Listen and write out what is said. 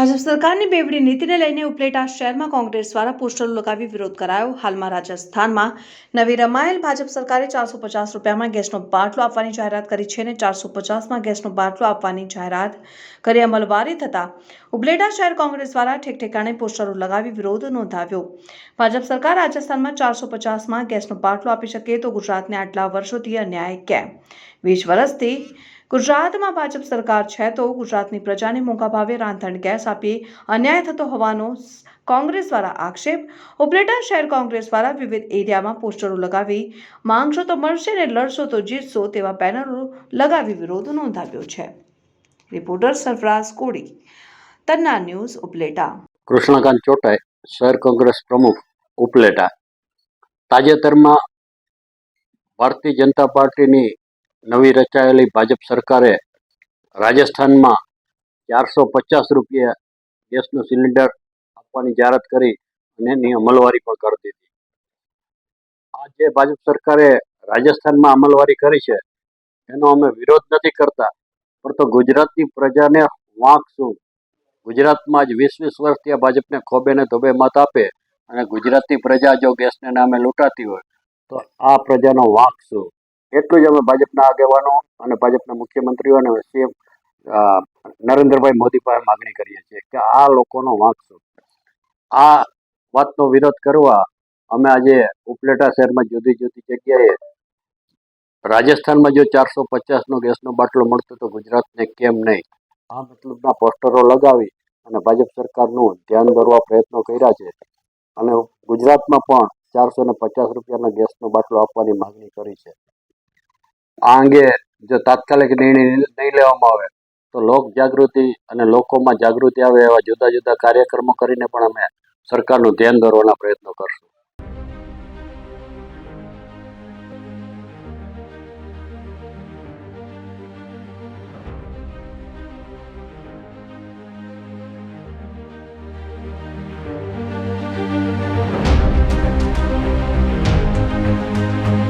ભાજપ સરકારની બેવડી નીતિને લઈને ઉપલેટા શહેરમાં કોંગ્રેસ દ્વારા પોસ્ટરો લગાવી વિરોધ કરાયો. હાલમાં રાજસ્થાનમાં નવી રમાયેલ ભાજપ સરકારે ચારસો પચાસ રૂપિયામાં ગેસનો બાટલો આપવાની જાહેરાત કરી છે અને ચારસો પચાસમાં ગેસનો બાટલો આપવાની જાહેરાત કરી અમલવારી થતાં ઉપલેટા શહેર કોંગ્રેસ દ્વારા ઠેકઠેકાણે પોસ્ટરો લગાવી વિરોધ નોંધાવ્યો. ભાજપ સરકાર રાજસ્થાનમાં ચારસો પચાસમાં ગેસનો બાટલો આપી શકે તો ગુજરાતને આટલા વર્ષોથી અન્યાય કેમ? વીસ વર્ષથી ગુજરાતમાં ભાજપ સરકાર છે તો ગુજરાતની પ્રજાને મોંઘા ભાવે રાંધણ, ગેસ આપી અન્યાય થતો હોવાનો કોંગ્રેસ દ્વારા આક્ષેપ. ઉપલેટા શહેર કોંગ્રેસ દ્વારા વિવિધ એરિયામાં પોસ્ટરો લગાવી, માંગશો તો મળશે ને લડશો તો જીતશો તેવા બેનરો લગાવી વિરોધ નોંધાવ્યો છે. Reporter Sarfaraz Kodi Tanna news Upleta. Krishan Kant Chotai શહેર કોંગ્રેસ પ્રમુખ ઉપલેટા તાજેતરમાં ભારતીય જનતા પાર્ટીની નવી રચાયેલી ભાજપ સરકારે રાજસ્થાનમાં ચારસો પચાસ રૂપિયા ગેસનું સિલિન્ડર આપવાની જાહેરાત કરી અને એની અમલવારી પણ કરી દીધી. આ જે ભાજપ સરકારે રાજસ્થાનમાં અમલવારી કરી છે, એનો અમે વિરોધ નથી કરતા. પણ તો ગુજરાતની પ્રજાને વાંક શું? ગુજરાતમાં જ વીસ વીસ વર્ષથી આ ભાજપને ખોબે ને ધોબે મત આપે અને ગુજરાતની પ્રજા જો ગેસને નામે લૂંટાતી હોય, તો આ પ્રજાનો વાંક શું? એટલું જ અમે ભાજપના આગેવાનો અને ભાજપના મુખ્યમંત્રીઓ અને સીએમ નરેન્દ્રભાઈ મોદી પાસે માગણી કરીએ છીએ કે આ લોકોનો વાંક આ વાતનો વિરોધ કરવા અમે આજે ઉપલેટા શહેરમાં જુદી જુદી જગ્યાએ રાજસ્થાનમાં જો ચારસો પચાસનો ગેસનો બાટલો મળતો તો ગુજરાતને કેમ નહીં? આ મતલબના પોસ્ટરો લગાવી અને ભાજપ સરકારનું ધ્યાન દોરવા પ્રયત્નો કર્યા છે અને ગુજરાતમાં પણ ચારસો ને પચાસ રૂપિયાના ગેસનો બાટલો આપવાની માંગણી કરી છે. આ અંગે જો તાત્કાલિક નિર્ણય નહીં લેવામાં આવે, તો લોક જાગૃતિ અને લોકોમાં જાગૃતિ આવે એવા જુદા જુદા કાર્યક્રમો કરીને પણ અમે સરકારનું ધ્યાન દોરવાના પ્રયત્નો